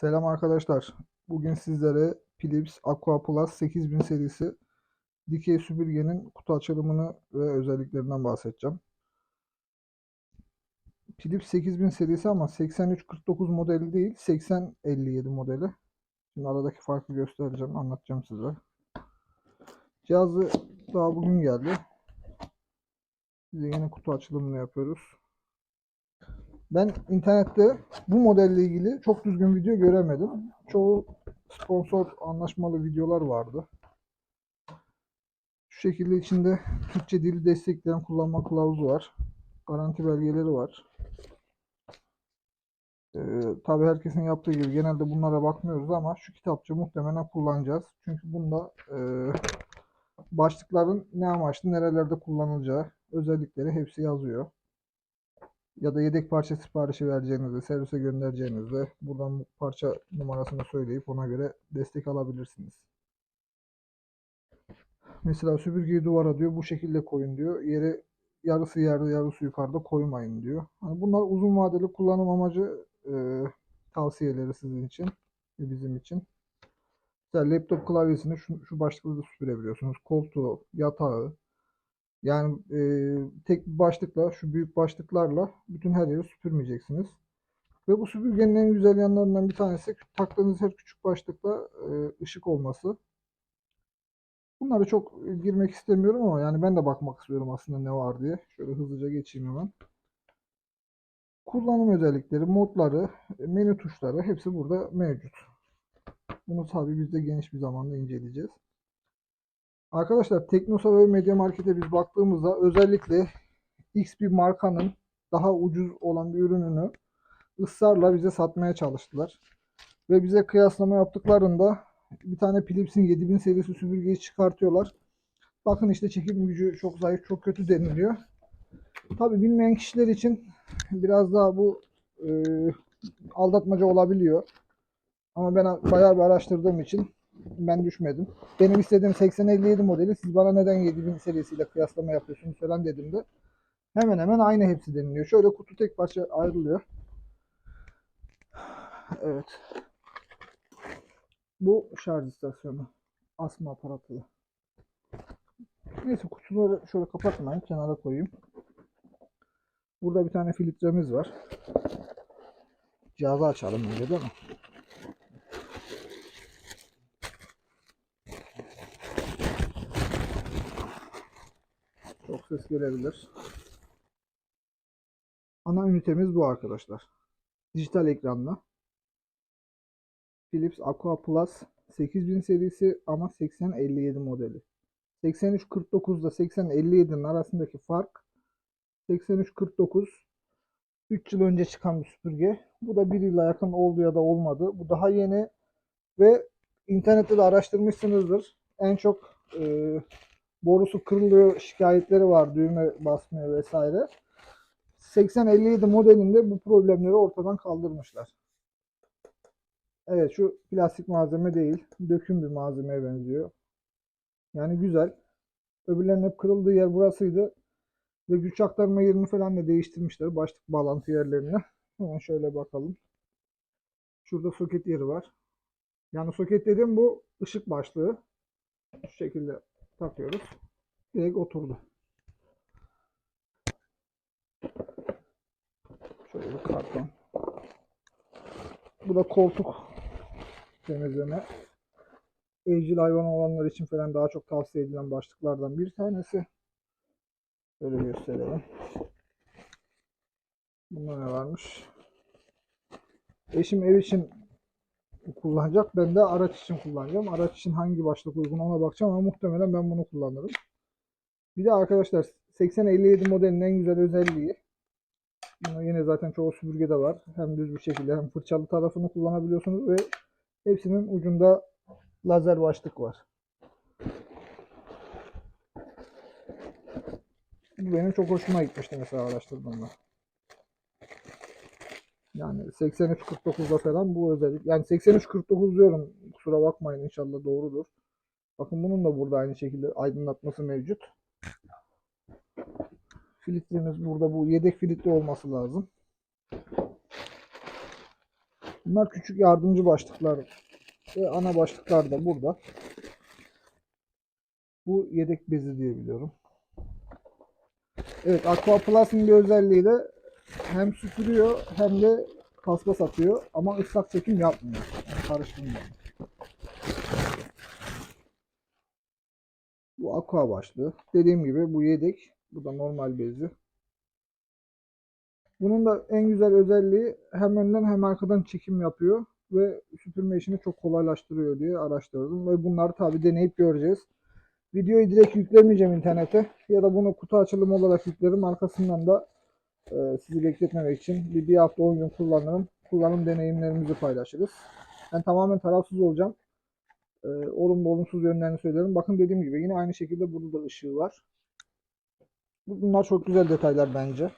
Selam arkadaşlar. Bugün sizlere Philips Aqua Plus 8000 serisi dikey süpürgenin kutu açılımını ve özelliklerinden bahsedeceğim. Philips 8000 serisi ama 8349 modeli değil, 8057 modeli. Şimdi aradaki farkı göstereceğim, anlatacağım size. Cihazı daha bugün geldi. Size yeni kutu açılımını yapıyoruz. Ben internette bu modelle ilgili çok düzgün video göremedim. Çoğu sponsor anlaşmalı videolar vardı. Şu şekilde içinde Türkçe dili destekleyen kullanma kılavuzu var. Garanti belgeleri var. Ee, tabii herkesin yaptığı gibi genelde bunlara bakmıyoruz ama şu kitapçı muhtemelen kullanacağız. Çünkü bunda e, başlıkların ne amaçlı, nerelerde kullanılacağı özellikleri hepsi yazıyor ya da yedek parça siparişi vereceğinizde, servise göndereceğinizde buradan bu parça numarasını söyleyip ona göre destek alabilirsiniz. Mesela süpürgeyi duvara diyor bu şekilde koyun diyor. Yere yarısı yerde yarısı yukarıda koymayın diyor. Hani bunlar uzun vadeli kullanım amacı e, tavsiyeleri sizin için ve bizim için. Mesela laptop klavyesini şu, şu başlıkla süpürebiliyorsunuz. Koltuğu, yatağı, yani e, tek bir başlıkla, şu büyük başlıklarla bütün her yeri süpürmeyeceksiniz. Ve bu süpürgenin en güzel yanlarından bir tanesi taktığınız her küçük başlıkla e, ışık olması. Bunları çok girmek istemiyorum ama yani ben de bakmak istiyorum aslında ne var diye. Şöyle hızlıca geçeyim hemen. Kullanım özellikleri, modları, menü tuşları hepsi burada mevcut. Bunu tabii biz de geniş bir zamanda inceleyeceğiz. Arkadaşlar Teknosa ve Media Market'e biz baktığımızda özellikle X bir markanın daha ucuz olan bir ürününü ısrarla bize satmaya çalıştılar. Ve bize kıyaslama yaptıklarında bir tane Philips'in 7000 serisi süpürgeyi çıkartıyorlar. Bakın işte çekim gücü çok zayıf, çok kötü deniliyor. Tabi bilmeyen kişiler için biraz daha bu e, aldatmaca olabiliyor. Ama ben bayağı bir araştırdığım için ben düşmedim. Benim istediğim 8057 modeli siz bana neden 7000 serisiyle kıyaslama yapıyorsunuz falan dediğimde hemen hemen aynı hepsi deniliyor. Şöyle kutu tek parça ayrılıyor. Evet. Bu şarj istasyonu. Asma aparatı. Neyse kutuları şöyle kapatmayayım. Kenara koyayım. Burada bir tane filtremiz var. Cihazı açalım önce değil mi? Çok ses gelebilir. Ana ünitemiz bu arkadaşlar. Dijital ekranlı. Philips Aqua Plus 8000 serisi ama 8057 modeli. 8349 ile 8057'nin arasındaki fark 8349 3 yıl önce çıkan bir süpürge. Bu da 1 yıla yakın oldu ya da olmadı. Bu daha yeni ve internette de araştırmışsınızdır. En çok e, borusu kırılıyor şikayetleri var düğme basmıyor vesaire. 8057 modelinde bu problemleri ortadan kaldırmışlar. Evet şu plastik malzeme değil. Döküm bir malzemeye benziyor. Yani güzel. Öbürlerinin hep kırıldığı yer burasıydı. Ve güç aktarma yerini falan da değiştirmişler. Başlık bağlantı yerlerini. Hemen şöyle bakalım. Şurada soket yeri var. Yani soket dediğim bu ışık başlığı. Şu şekilde takıyoruz. Direkt oturdu. Şöyle bir karton. Bu da koltuk temizleme. Evcil hayvan olanlar için falan daha çok tavsiye edilen başlıklardan bir tanesi. Böyle gösterelim. Bunda ne varmış? Eşim ev için kullanacak. Ben de araç için kullanacağım. Araç için hangi başlık uygun ona bakacağım ama muhtemelen ben bunu kullanırım. Bir de arkadaşlar 8057 modelinin en güzel özelliği bunu yine zaten çoğu süpürgede var. Hem düz bir şekilde hem fırçalı tarafını kullanabiliyorsunuz ve hepsinin ucunda lazer başlık var. Bu benim çok hoşuma gitmişti mesela araştırdığımda. Yani 83.49'da falan bu özellik. Yani 83.49 diyorum. Kusura bakmayın inşallah doğrudur. Bakın bunun da burada aynı şekilde aydınlatması mevcut. Filtremiz burada bu yedek filtre olması lazım. Bunlar küçük yardımcı başlıklar ve ana başlıklar da burada. Bu yedek bezi diye biliyorum. Evet Aqua Plus'ın bir özelliği de hem süpürüyor hem de paspas atıyor ama ıslak çekim yapmıyor. Yani karıştırmıyor. Bu aqua başlığı. Dediğim gibi bu yedek. Bu da normal bezi. Bunun da en güzel özelliği hem önden hem arkadan çekim yapıyor ve süpürme işini çok kolaylaştırıyor diye araştırdım ve bunları tabi deneyip göreceğiz. Videoyu direkt yüklemeyeceğim internete ya da bunu kutu açılımı olarak yüklerim. Arkasından da e, sizi bekletmemek için bir, bir hafta 10 gün kullanırım. Kullanım deneyimlerimizi paylaşırız. Ben tamamen tarafsız olacağım. E, olumlu olumsuz yönlerini söylerim. Bakın dediğim gibi yine aynı şekilde burada da ışığı var. Bunlar çok güzel detaylar bence.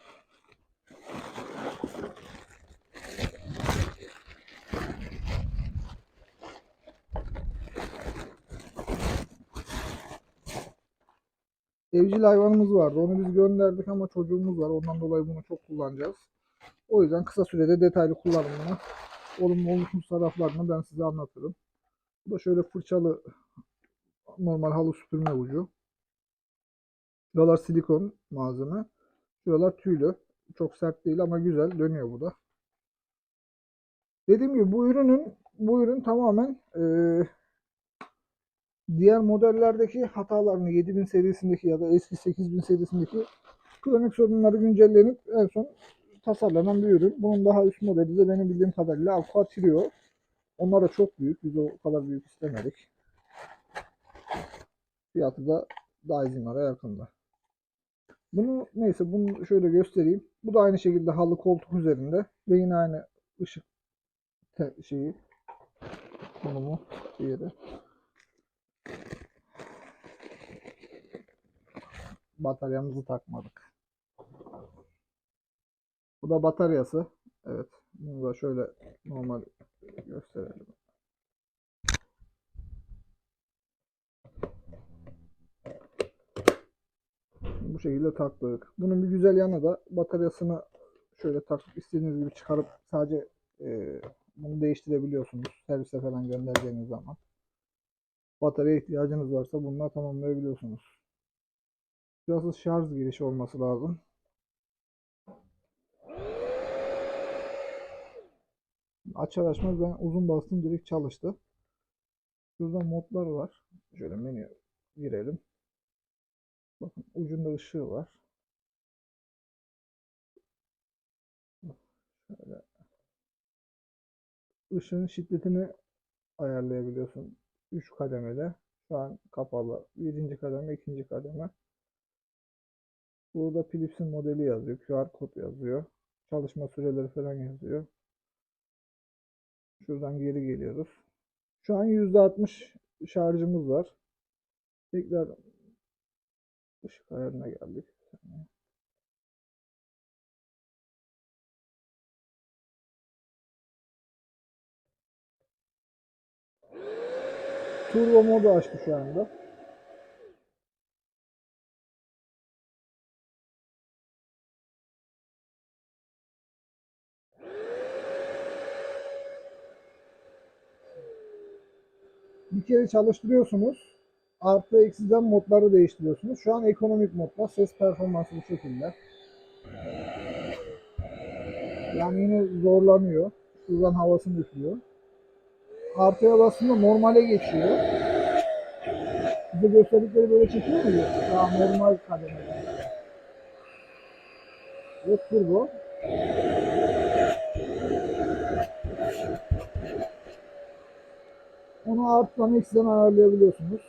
Evcil hayvanımız vardı. Onu biz gönderdik ama çocuğumuz var. Ondan dolayı bunu çok kullanacağız. O yüzden kısa sürede detaylı kullanımını, olumlu olumsuz taraflarını ben size anlatırım. Bu da şöyle fırçalı normal halı süpürme ucu. Şuralar silikon malzeme. Şuralar tüylü. Çok sert değil ama güzel dönüyor bu da. Dediğim gibi bu ürünün bu ürün tamamen eee, diğer modellerdeki hatalarını 7000 serisindeki ya da eski 8000 serisindeki kronik sorunları güncellenip en son tasarlanan bir ürün. Bunun daha üst modeli de benim bildiğim kadarıyla Aqua Trio. Onlar da çok büyük. Biz o kadar büyük istemedik. Fiyatı da Daisin'lara yakında. Bunu neyse bunu şöyle göstereyim. Bu da aynı şekilde halı koltuk üzerinde ve yine aynı ışık şeyi konumu diğeri. Bataryamızı takmadık. Bu da bataryası. Evet. Bunu da şöyle normal gösterelim. Bu şekilde taktık. Bunun bir güzel yanı da bataryasını şöyle takıp istediğiniz gibi çıkarıp sadece e, bunu değiştirebiliyorsunuz. Servise falan göndereceğiniz zaman. Batarya ihtiyacınız varsa bununla tamamlayabiliyorsunuz. Şurası şarj girişi olması lazım. Açar açmaz ben uzun bastım direkt çalıştı. Şurada modlar var. Şöyle menü girelim. Bakın ucunda ışığı var. Şöyle. Işığın şiddetini ayarlayabiliyorsun. 3 kademede. Şu an kapalı. Birinci kademe, ikinci kademe. Burada Philips'in modeli yazıyor. QR kod yazıyor. Çalışma süreleri falan yazıyor. Şuradan geri geliyoruz. Şu an %60 şarjımız var. Tekrar ışık ayarına geldik. Bir. Turbo modu açtı şu anda. Bir kere çalıştırıyorsunuz. Artı eksiden modları değiştiriyorsunuz. Şu an ekonomik modda. Ses performansı bu şekilde. Yani yine zorlanıyor. Şuradan havasını üflüyor. Artıya bastığında normale geçiyor. Size gösterdikleri böyle çekiyor mu? Daha normal kademede. Ve turbo. Onu artıdan eksiden ayarlayabiliyorsunuz.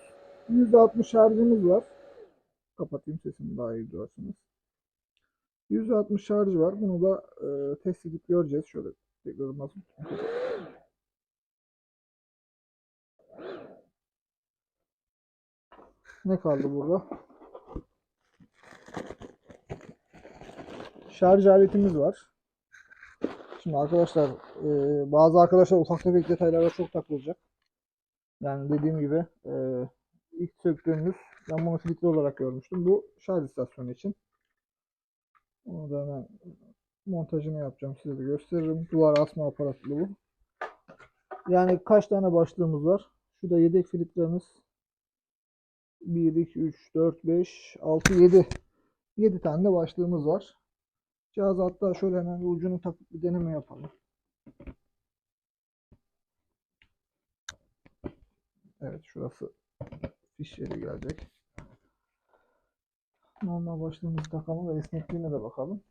%60 şarjımız var. Kapatayım sesini daha iyi duyarsınız. %60 şarjı var. Bunu da e, test edip göreceğiz. Şöyle tekrar nasıl Ne kaldı burada? Şarj aletimiz var. Şimdi arkadaşlar e, bazı arkadaşlar ufak tefek detaylara çok takılacak. Yani dediğim gibi e, ilk söktüğümüz ben bunu filtre olarak görmüştüm. Bu şarj istasyonu için. Onu da hemen montajını yapacağım size de gösteririm. Duvar asma aparatlı bu. Yani kaç tane başlığımız var? Şurada yedek filtremiz 1, 2, 3, 4, 5, 6, 7. 7 tane de başlığımız var. Cihaz hatta şöyle hemen ucunu takıp bir deneme yapalım. Evet şurası fiş yeri gelecek. Normal başlığımızı takalım ve esnekliğine de bakalım.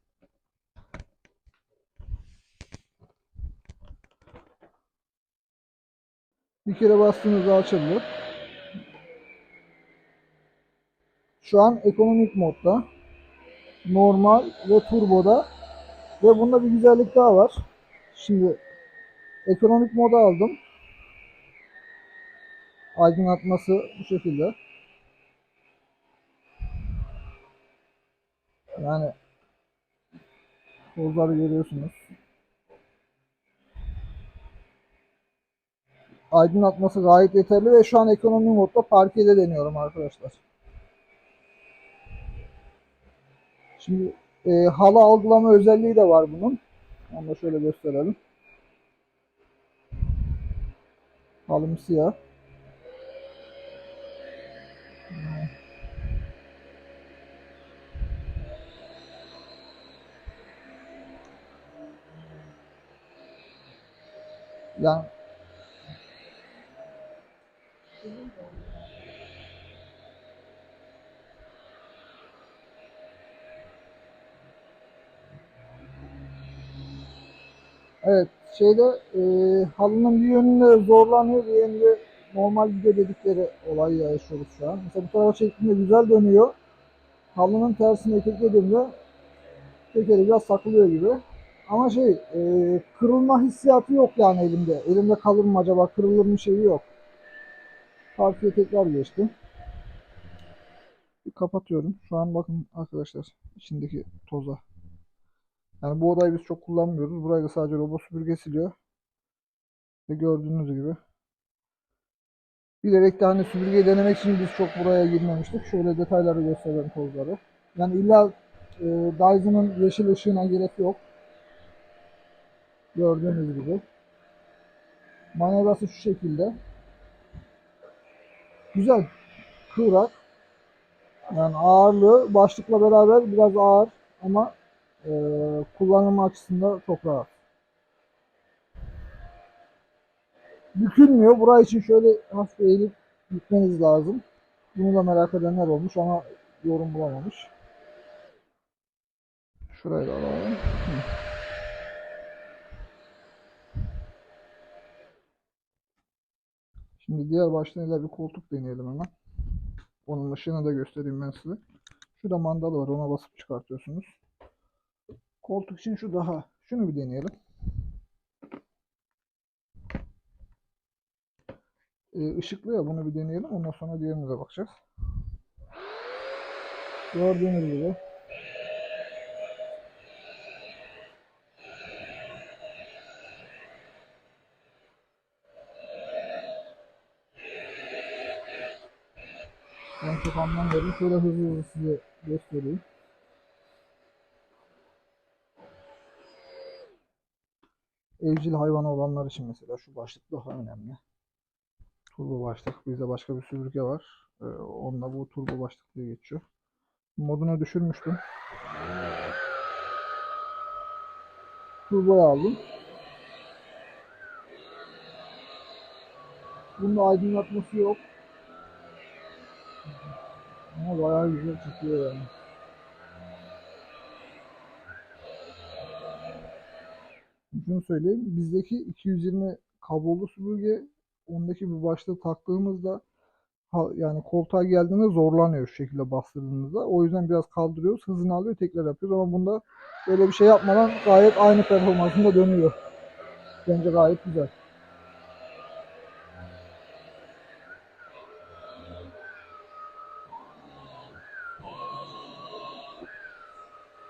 Bir kere bastığınızda açıldı. Şu an ekonomik modda. Normal ve turboda. Ve bunda bir güzellik daha var. Şimdi ekonomik moda aldım. Aydınlatması bu şekilde. Yani tozları görüyorsunuz. Aydınlatması gayet yeterli ve şu an ekonomi modda parkede deniyorum arkadaşlar. Şimdi e, halı algılama özelliği de var bunun. Onu da şöyle gösterelim. Halım siyah. Yani Evet, şeyde e, halının bir yönünde zorlanıyor, bir yönünde normal gidiyor dedikleri olay yaşıyoruz şu an. Mesela bu tarafa çektiğinde güzel dönüyor. Halının tersine teklediğimde tekeri biraz takılıyor gibi. Ama şey, e, kırılma hissiyatı yok yani elimde. Elimde kalır mı acaba, kırılır mı şeyi yok. Partiye tekrar geçtim. Kapatıyorum. Şu an bakın arkadaşlar içindeki toza. Yani bu odayı biz çok kullanmıyoruz. Burayı da sadece robot süpürge siliyor. Ve gördüğünüz gibi. Bilerek de hani süpürgeyi denemek için biz çok buraya girmemiştik. Şöyle detayları gösterelim tozları. Yani illa e, Dyson'ın yeşil ışığına gerek yok. Gördüğünüz gibi. Manevrası şu şekilde. Güzel. Kıvrak. Yani ağırlığı başlıkla beraber biraz ağır ama e, kullanım açısından çok rahat. Bükülmüyor. Burası için şöyle hafif eğilip gitmeniz lazım. Bunu da merak edenler olmuş ama yorum bulamamış. Şurayı da alalım. Şimdi diğer başlığıyla bir koltuk deneyelim hemen. Onun ışığını da göstereyim ben size. Şurada mandal var. Ona basıp çıkartıyorsunuz. Koltuk için şu daha. Şunu bir deneyelim. Ee, ışıklı ya bunu bir deneyelim. Ondan sonra diğerine de bakacağız. Gördüğünüz gibi. Ben çok anlamıyorum. Şöyle hızlı hızlı size göstereyim. Evcil hayvanı olanlar için mesela şu başlık daha önemli. Turbo başlık. Bizde başka bir süpürge var. Ee, onunla bu turbo başlık diye geçiyor. Moduna düşürmüştüm. Turbo'yu aldım. Bunda aydınlatması yok. Ama bayağı güzel çıkıyor yani. Şunu söyleyeyim. Bizdeki 220 kablolu süpürge ondaki bu başlığı taktığımızda yani koltuğa geldiğinde zorlanıyor şu şekilde bastırdığınızda. O yüzden biraz kaldırıyoruz. Hızını alıyor tekrar yapıyoruz ama bunda böyle bir şey yapmadan gayet aynı performansında dönüyor. Bence gayet güzel.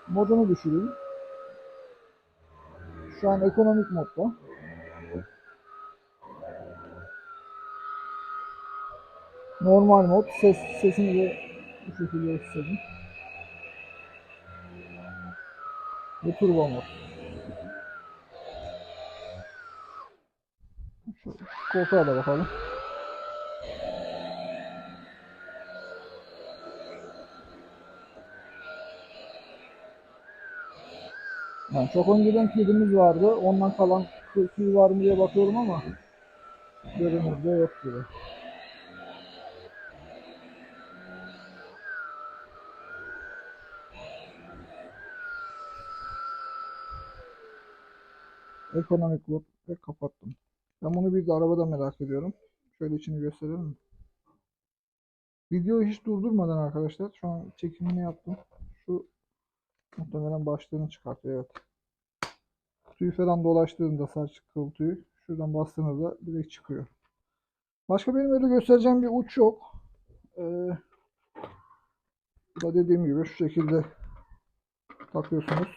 Modunu düşüreyim. Şu an ekonomik modda. Normal mod. Ses, sesini de bu şekilde istedim. Ve turbo mod. Şu koltuğa da bakalım. Yani çok önceden kedimiz vardı. Ondan kalan tüy var mı diye bakıyorum ama görünürde yok gibi. Ekonomik lot ve kapattım. Ben bunu bir de arabada merak ediyorum. Şöyle içini gösterelim mi? Videoyu hiç durdurmadan arkadaşlar şu an çekimini yaptım. Şu muhtemelen başlığını çıkartıyor evet. Tüy falan dolaştığında saç kıl şuradan bastığınızda direkt çıkıyor. Başka benim öyle göstereceğim bir uç yok. Ee, da dediğim gibi şu şekilde takıyorsunuz.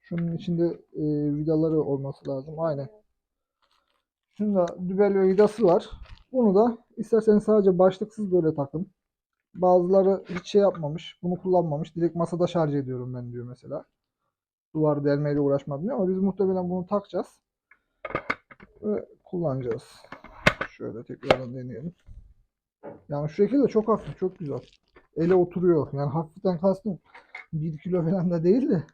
Şunun içinde e, vidaları olması lazım. Aynen. Şunda dübel ve vidası var. Bunu da isterseniz sadece başlıksız böyle takın. Bazıları hiç şey yapmamış. Bunu kullanmamış. Direkt masada şarj ediyorum ben diyor mesela. Duvar delmeyle uğraşmadım diyor. Ama biz muhtemelen bunu takacağız. Ve kullanacağız. Şöyle tekrardan deneyelim. Yani şu şekilde çok hafif, çok güzel. Ele oturuyor. Yani hafiften kastım 1 kilo falan da değil de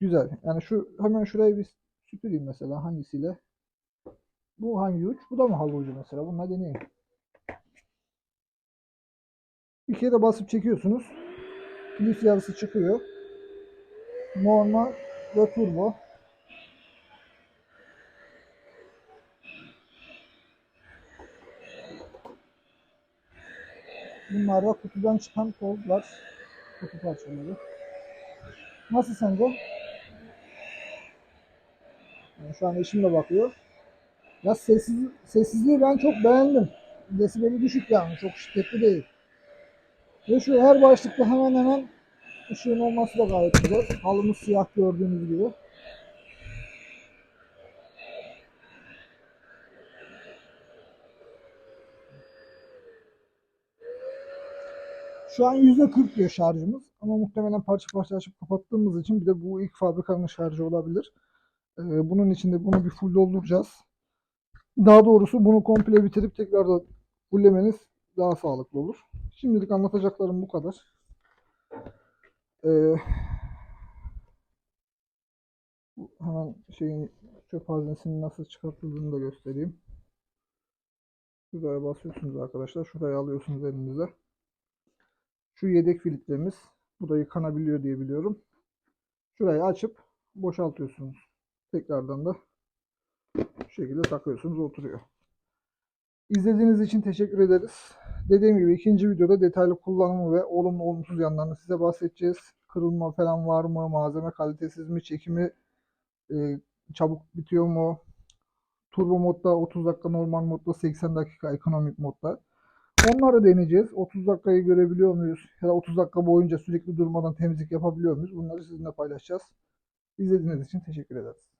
güzel. Yani şu hemen şurayı bir süpüreyim mesela hangisiyle. Bu hangi uç? Bu da mı halı ucu mesela? Bununla deneyeyim. Bir kere basıp çekiyorsunuz. Lif yarısı çıkıyor. Normal ve turbo. Bunlar da kutudan çıkan tozlar. Kutu parçaları. Nasıl sence? Yani şu an eşim de bakıyor. Ya sessiz, sessizliği ben çok beğendim. Desibeli düşük yani. Çok şiddetli değil. Ve şu her başlıkta hemen hemen ışığın olması da gayet güzel. Halımız siyah gördüğünüz gibi. Şu an %40 diyor şarjımız. Ama muhtemelen parça parça açıp kapattığımız için bir de bu ilk fabrikanın şarjı olabilir. Ee, bunun için de bunu bir full dolduracağız. Daha doğrusu bunu komple bitirip tekrardan fullemeniz daha sağlıklı olur. Şimdilik anlatacaklarım bu kadar. Ee, hemen şeyin çöp haznesinin nasıl çıkartıldığını da göstereyim. Şuraya basıyorsunuz arkadaşlar. Şuraya alıyorsunuz elinize. Şu yedek filtremiz. Bu da yıkanabiliyor diye biliyorum. Şurayı açıp boşaltıyorsunuz. Tekrardan da şu şekilde takıyorsunuz oturuyor. İzlediğiniz için teşekkür ederiz. Dediğim gibi ikinci videoda detaylı kullanımı ve olumlu olumsuz yanlarını size bahsedeceğiz. Kırılma falan var mı? Malzeme kalitesiz mi? Çekimi e, çabuk bitiyor mu? Turbo modda 30 dakika, normal modda 80 dakika, ekonomik modda. Onları deneyeceğiz. 30 dakikayı görebiliyor muyuz? Ya da 30 dakika boyunca sürekli durmadan temizlik yapabiliyor muyuz? Bunları sizinle paylaşacağız. İzlediğiniz için teşekkür ederiz.